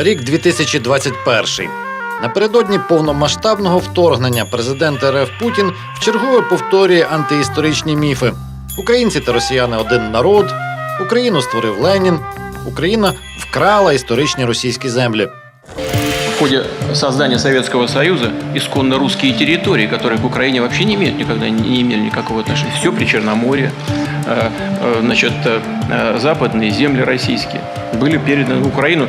Рік 2021. Напередодні повномасштабного вторгнення президент РФ Путін вчергове повторює антиісторичні міфи. Українці та росіяни один народ. Україну створив Ленін. Україна вкрала історичні російські землі. В ходе создания Советского Союза исконно русские территории, которые к Украине вообще не имеют никогда не имели никакого отношения. Все при Черноморье, э, э, значит, э, э, западные земли российские были переданы в Украину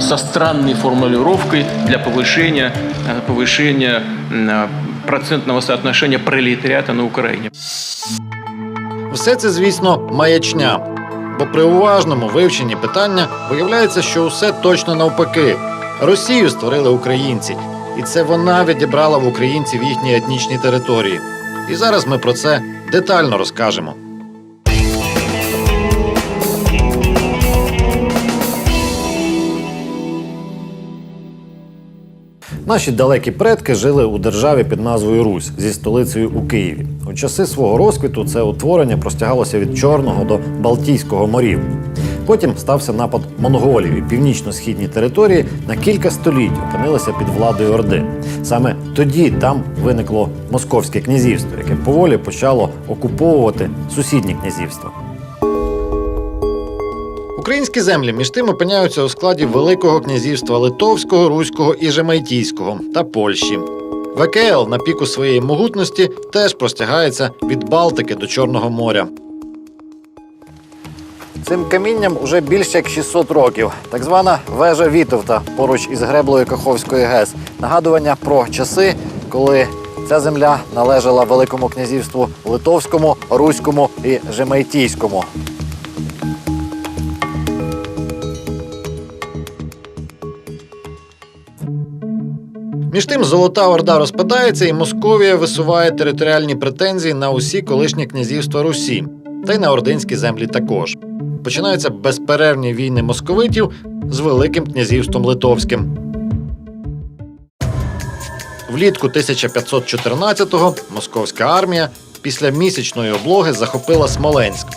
со странной формулировкой для повышения, э, повышения э, процентного соотношения пролетариата на Украине. Все це, звісно, маячня. Бо при уважному вивченні питання виявляється, що усе точно навпаки. Росію створили українці, і це вона відібрала в українців їхні етнічні території. І зараз ми про це детально розкажемо. Наші далекі предки жили у державі під назвою Русь зі столицею у Києві. У часи свого розквіту це утворення простягалося від Чорного до Балтійського морів. Потім стався напад монголів, і північно-східні території на кілька століть опинилися під владою Орди. Саме тоді там виникло Московське князівство, яке поволі почало окуповувати сусідні князівства. Українські землі між тим опиняються у складі Великого князівства Литовського, Руського і Жемайтійського та Польщі. ВКЛ на піку своєї могутності теж простягається від Балтики до Чорного моря. Цим камінням уже більше як 600 років. Так звана вежа Вітовта поруч із греблею Каховської ГЕС. Нагадування про часи, коли ця земля належала Великому князівству Литовському, Руському і Жемайтійському. Між тим, Золота Орда розпадається, і Московія висуває територіальні претензії на усі колишні князівства Русі, та й на ординські землі також. Починаються безперервні війни московитів з Великим князівством Литовським. Влітку 1514-го московська армія після місячної облоги захопила Смоленськ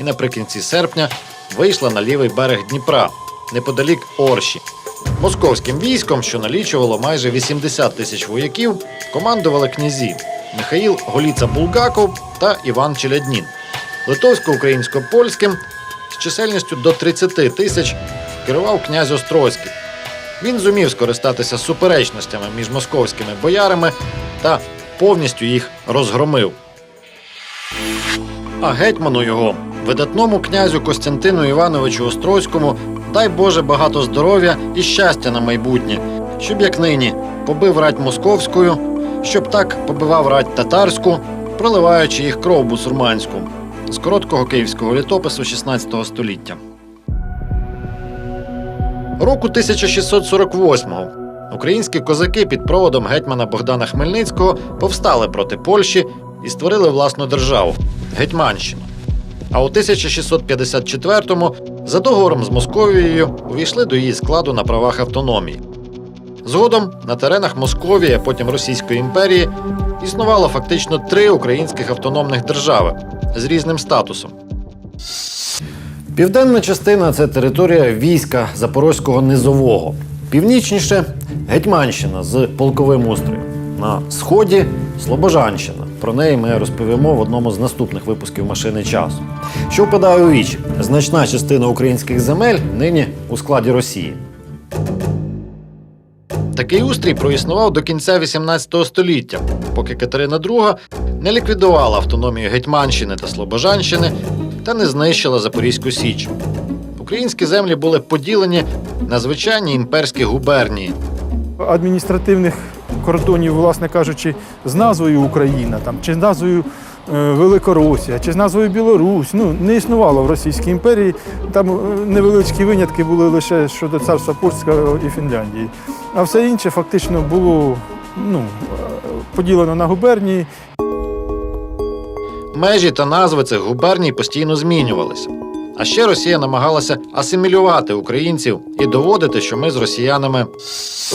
і наприкінці серпня вийшла на лівий берег Дніпра, неподалік Орші. Московським військом, що налічувало майже 80 тисяч вояків, командували князі Михаїл Голіца Булгаков та Іван Челяднін. Литовсько-українсько-польським з чисельністю до 30 тисяч керував князь Острозький. Він зумів скористатися суперечностями між московськими боярами та повністю їх розгромив. А гетьману його, видатному князю Костянтину Івановичу Острозькому, дай Боже багато здоров'я і щастя на майбутнє, щоб як нині побив рать московською, щоб так побивав рать татарську, проливаючи їх кров бусурманську з короткого київського літопису 16 століття. Року 1648-го українські козаки під проводом гетьмана Богдана Хмельницького повстали проти Польщі і створили власну державу Гетьманщину. А у 1654-му за договором з Московією увійшли до її складу на правах автономії. Згодом на теренах Московії, а потім Російської імперії, існувало фактично три українських автономних держави з різним статусом. Південна частина це територія війська Запорозького низового. Північніше Гетьманщина з полковим устроєм. На сході Слобожанщина. Про неї ми розповімо в одному з наступних випусків машини часу. Що впадає у віч? Значна частина українських земель нині у складі Росії. Такий устрій проіснував до кінця XVIII століття, поки Катерина II не ліквідувала автономію Гетьманщини та Слобожанщини та не знищила Запорізьку Січ. Українські землі були поділені на звичайні імперські губернії. адміністративних кордонів, власне кажучи, з назвою Україна, там, чи з назвою е, Великоросія, чи з назвою Білорусь, ну, не існувало в Російській імперії. Там е, невеличкі винятки були лише щодо царства Польського і Фінляндії. А все інше фактично було ну, поділено на губернії. Межі та назви цих губерній постійно змінювалися. А ще Росія намагалася асимілювати українців і доводити, що ми з росіянами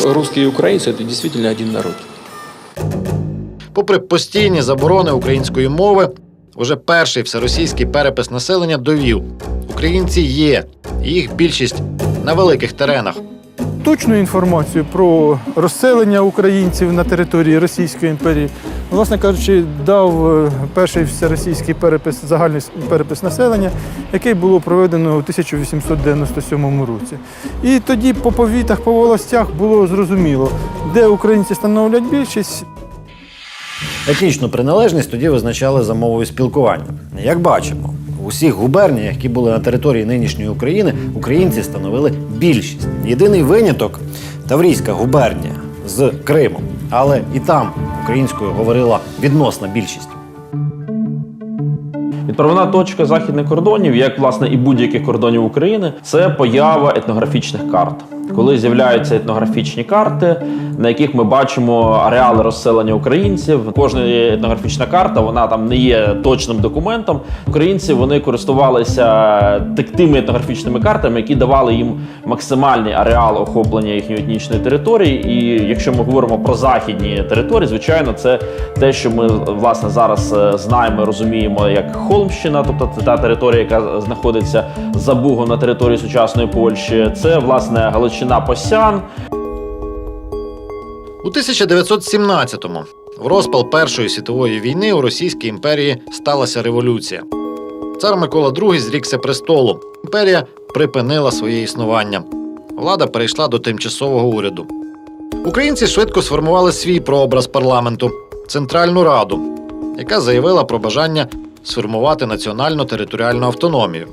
Русські і українці це дійсно один народ. Попри постійні заборони української мови, уже перший всеросійський перепис населення довів: українці є, їх більшість на великих теренах. Точну інформацію про розселення українців на території Російської імперії, власне кажучи, дав е, перший всеросійський перепис, загальний перепис населення, який було проведено у 1897 році. І тоді по повітах, по волостях було зрозуміло, де українці становлять більшість, Етнічну приналежність тоді визначали за мовою спілкування. Як бачимо, усіх губерніях, які були на території нинішньої України, українці становили більшість. Єдиний виняток Таврійська губернія з Кримом, але і там українською говорила відносна більшість. Відправна точка західних кордонів, як власне і будь-яких кордонів України, це поява етнографічних карт. Коли з'являються етнографічні карти, на яких ми бачимо ареали розселення українців, кожна етнографічна карта вона там не є точним документом. Українці вони користувалися тими етнографічними картами, які давали їм максимальний ареал охоплення їхньої етнічної території. І якщо ми говоримо про західні території, звичайно, це те, що ми власне зараз е, знаємо, розуміємо як Холмщина, тобто це та територія, яка знаходиться за Бугом на території сучасної Польщі. Це власне Галичина Посян, У 1917-му, в розпал Першої світової війни у Російській імперії сталася революція. Цар Микола II зрікся престолу. Імперія припинила своє існування. Влада перейшла до тимчасового уряду. Українці швидко сформували свій прообраз парламенту Центральну Раду, яка заявила про бажання сформувати національну територіальну автономію.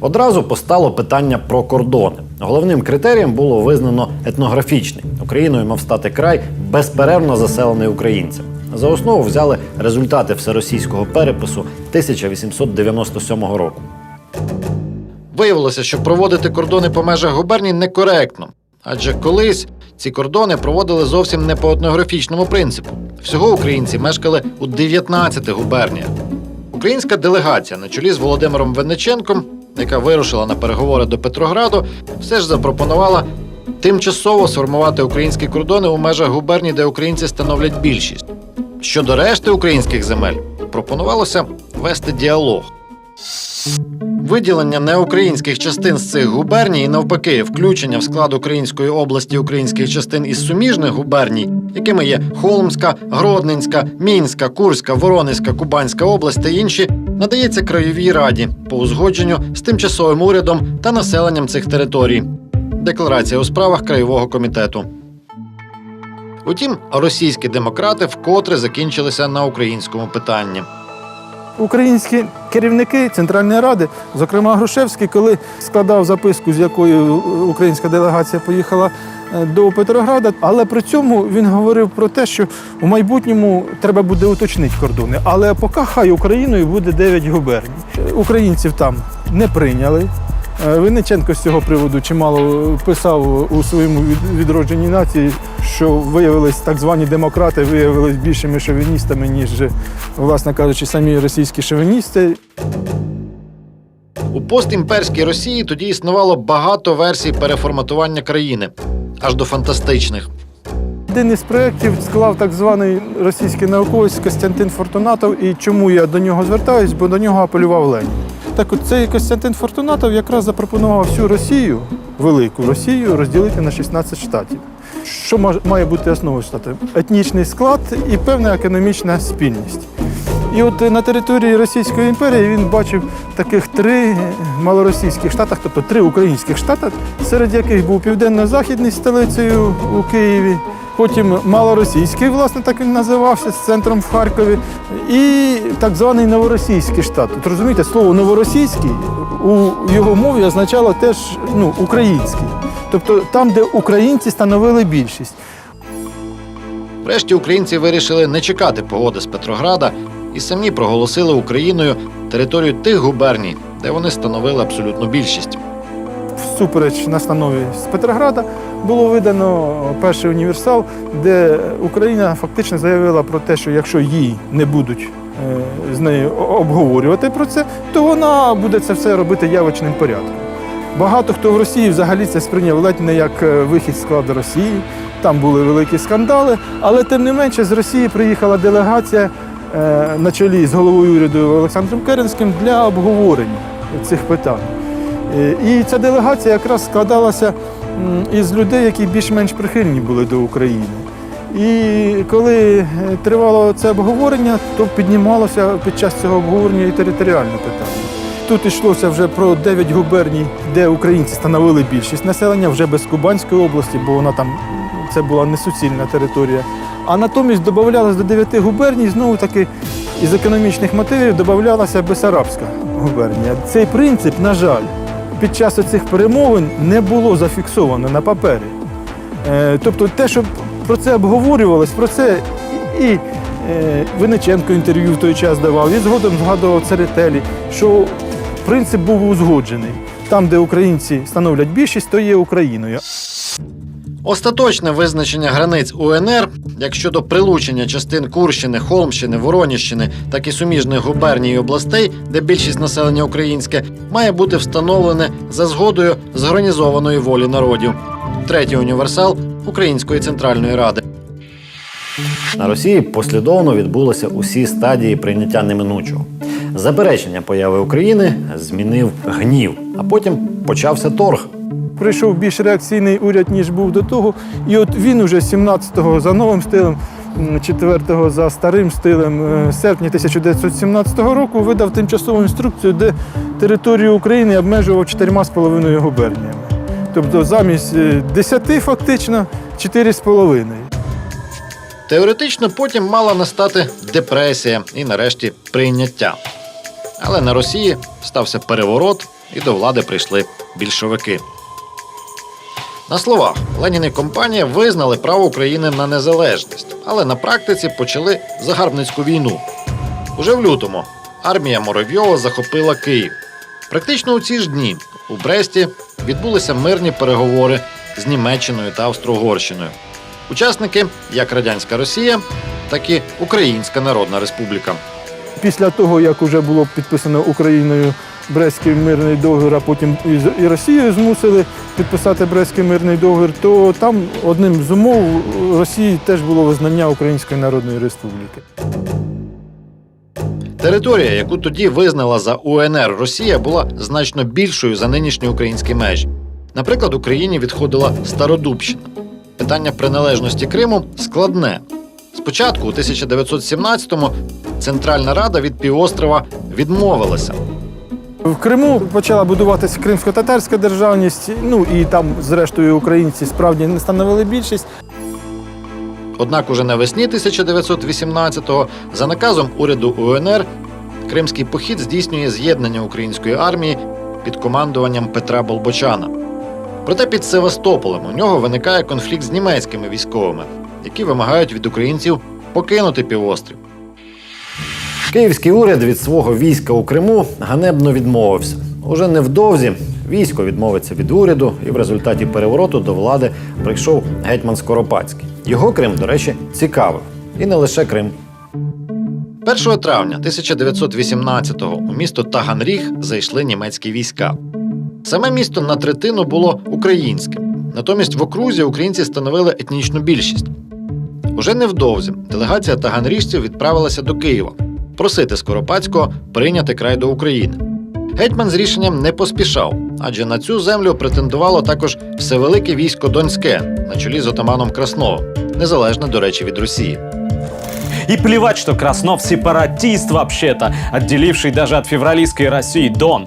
Одразу постало питання про кордони. Головним критерієм було визнано етнографічний. Україною мав стати край безперервно заселений українцями. За основу взяли результати всеросійського перепису 1897 року. Виявилося, що проводити кордони по межах губерній некоректно, адже колись ці кордони проводили зовсім не по етнографічному принципу. Всього українці мешкали у 19 губерніях. Українська делегація на чолі з Володимиром Винниченком, яка вирушила на переговори до Петрограду, все ж запропонувала тимчасово сформувати українські кордони у межах губерній, де українці становлять більшість. Щодо решти українських земель, пропонувалося вести діалог. Виділення неукраїнських частин з цих губерній і навпаки, включення в склад Української області українських частин із суміжних губерній, якими є Холмська, Гродненська, Мінська, Курська, Воронезька, Кубанська область та інші, надається краєвій раді по узгодженню з тимчасовим урядом та населенням цих територій. Декларація у справах краєвого комітету. Утім, російські демократи вкотре закінчилися на українському питанні. Українські керівники Центральної Ради, зокрема Грушевський, коли складав записку, з якою українська делегація поїхала е, до Петрограда, але при цьому він говорив про те, що в майбутньому треба буде уточнити кордони. Але поки хай Україною буде 9 губерній. Українців там не прийняли. Винниченко з цього приводу чимало писав у своєму відродженні нації, що виявились так звані демократи, виявились більшими шовіністами, ніж, власне кажучи, самі російські шовіністи. У постімперській Росії тоді існувало багато версій переформатування країни, аж до фантастичних. Один із проєктів склав так званий російський науковець Костянтин Фортунатов. І чому я до нього звертаюсь? Бо до нього апелював Ленін. Так от цей Костянтин Фортунатов якраз запропонував всю Росію, велику Росію, розділити на 16 штатів. Що має бути основою штатів? Етнічний склад і певна економічна спільність. І от е, на території Російської імперії він бачив таких три малоросійських штатах, тобто три українських штати, серед яких був південно-західний столицею у Києві, потім малоросійський, власне, так він називався, з центром в Харкові, і так званий новоросійський штат. От розумієте, слово новоросійський у його мові означало теж ну, український. Тобто там, де українці становили більшість. Врешті українці вирішили не чекати погоди з Петрограда і самі проголосили Україною територію тих губерній, де вони становили абсолютну більшість. Всупереч настанові з Петрограда було видано перший універсал, де Україна фактично заявила про те, що якщо їй не будуть е, з нею обговорювати про це, то вона буде це все робити явочним порядком. Багато хто в Росії взагалі це сприйняв ледь не як е, вихід складу Росії. Там були великі скандали, але тим не менше з Росії приїхала делегація е, на чолі з головою уряду Олександром Керенським для обговорення цих питань. Е, І ця делегація якраз складалася із людей, які більш-менш прихильні були до України. І коли е, тривало це обговорення, то піднімалося під час цього обговорення і територіальне питання. Тут йшлося вже про 9 губерній, де українці становили більшість населення, вже без Кубанської області, бо вона там це була несуцільна територія. А натомість додавалося до 9 губерній, знову таки із економічних мотивів додавалася Бесарабська губернія. Цей принцип, на жаль, під час цих перемовин не було зафіксовано на папері. Е, Тобто те, що про це обговорювалось, про це і е, Винниченко інтерв'ю в той час давав, і згодом згадував Церетелі, що принцип був узгоджений. Там, де українці становлять більшість, то є Україною. Остаточне визначення границь УНР, як щодо прилучення частин Курщини, Холмщини, Вороніщини, так і суміжних губерній і областей, де більшість населення українське, має бути встановлене за згодою зорганізованої волі народів. Третій універсал Української центральної ради. На Росії послідовно відбулися усі стадії прийняття неминучого. Заперечення появи України змінив гнів, а потім почався торг. Прийшов більш реакційний уряд, ніж був до того. І от він уже 17-го за новим стилем, 4-го за старим стилем е, серпня 1917 року видав тимчасову інструкцію, де територію України обмежував 4,5 губерніями. Тобто замість е, 10 фактично 4,5. Теоретично потім мала настати депресія і нарешті прийняття. Але на Росії стався переворот, і до влади прийшли більшовики. На словах Ленін і компанія визнали право України на незалежність, але на практиці почали загарбницьку війну. Уже в лютому армія Моровйова захопила Київ. Практично у ці ж дні у Бресті відбулися мирні переговори з Німеччиною та Австро-Угорщиною. Учасники як Радянська Росія, так і Українська Народна Республіка. Після того, як вже було підписано Україною Брестський мирний договір, а потім і Росією змусили підписати Брестський мирний договір, то там одним з умов Росії теж було визнання Української Народної Республіки. Територія, яку тоді визнала за УНР Росія, була значно більшою за нинішні українські межі. Наприклад, Україні відходила Стародубщина. Питання приналежності Криму складне. Спочатку, у 1917-му, Центральна Рада від півострова відмовилася. В Криму почала будуватися кримсько-татарська державність, ну і там, зрештою, українці справді не становили більшість. Однак уже навесні 1918-го за наказом уряду УНР Кримський похід здійснює з'єднання української армії під командуванням Петра Болбочана. Проте під Севастополем у нього виникає конфлікт з німецькими військовими, які вимагають від українців покинути півострів. Київський уряд від свого війська у Криму ганебно відмовився. Уже невдовзі військо відмовиться від уряду, і в результаті перевороту до влади прийшов гетьман Скоропадський. Його Крим, до речі, цікавив. І не лише Крим. 1 травня 1918-го у місто Таганріг зайшли німецькі війська. Саме місто на третину було українським. Натомість в окрузі українці становили етнічну більшість. Уже невдовзі делегація таганріжців відправилася до Києва просити Скоропадського прийняти край до України. Гетьман з рішенням не поспішав, адже на цю землю претендувало також всевелике військо Донське на чолі з отаманом Красновим, незалежне, до речі, від Росії. И плевать, что Краснов сепаратист вообще-то, отделивший даже от февралистской России Дон.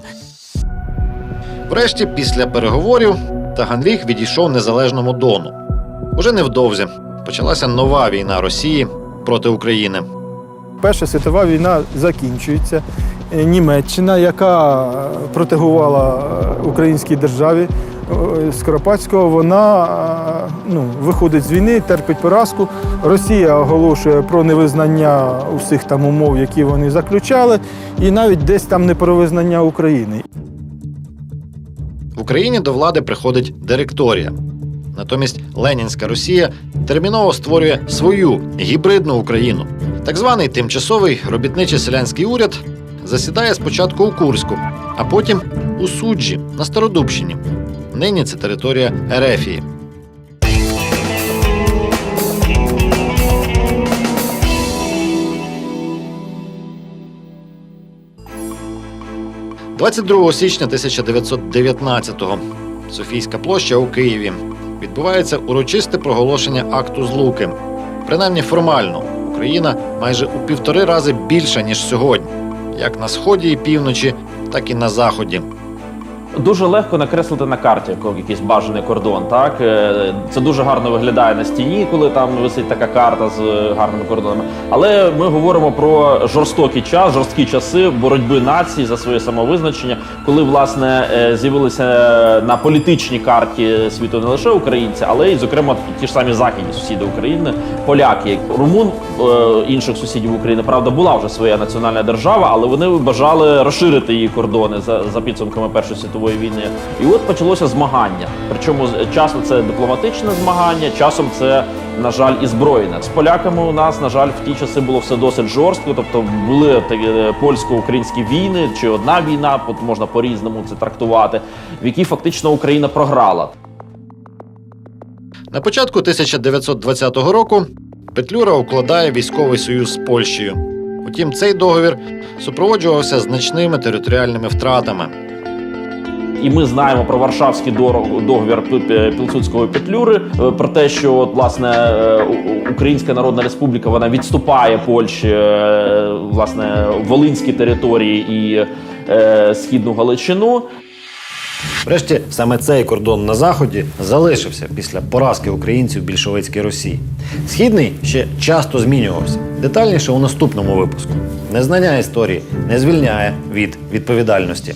Врешті, після переговорів, Таганріг відійшов незалежному Дону. Уже невдовзі почалася нова війна Росії проти України. Перша світова війна закінчується. Е, Німеччина, яка е, протегувала е, українській державі Скоропадського, вона ну, виходить з війни, терпить поразку. Росія оголошує про невизнання усіх там умов, які вони заключали, і навіть десь там не про визнання України. В Україні до влади приходить директорія. Натомість Ленінська Росія терміново створює свою гібридну Україну. Так званий тимчасовий робітничий селянський уряд засідає спочатку у Курську, а потім у Суджі на Стародубщині. Нині це територія Ерефії. – 22 січня 1919-го Софійська площа у Києві. Відбувається урочисте проголошення акту злуки. Принаймні формально, Україна майже у півтори рази більша, ніж сьогодні, як на сході і півночі, так і на заході. Дуже легко накреслити на карті якийсь бажаний кордон. Так Е, це дуже гарно виглядає на стіні, коли там висить така карта з е, гарними кордонами. Але ми говоримо про жорстокий час, жорсткі часи боротьби націй за своє самовизначення, коли власне е, з'явилися на політичній карті світу не лише українці, але й зокрема ті ж самі західні сусіди України, поляки, румун інших сусідів України. Правда, була вже своя національна держава, але вони бажали розширити її кордони за, за підсумками Першої світової війни. І от почалося змагання. Причому часом це дипломатичне змагання, часом це, на жаль, і збройне. З поляками у нас, на жаль, в ті часи було все досить жорстко. Тобто були такі е, польсько-українські війни чи одна війна, можна по-різному це трактувати, в якій фактично Україна програла. На початку 1920 року Петлюра укладає військовий союз з Польщею. Утім, цей договір супроводжувався значними територіальними втратами. І ми знаємо про Варшавський дор- договір Пілсудського Петлюри, е, про те, що от, власне е, Українська Народна Республіка вона відступає Польщі е, власне Волинські території і е, східну Галичину. Врешті саме цей кордон на заході залишився після поразки українців в більшовицькій Росії. Східний ще часто змінювався. Детальніше у наступному випуску. Незнання історії не звільняє від відповідальності.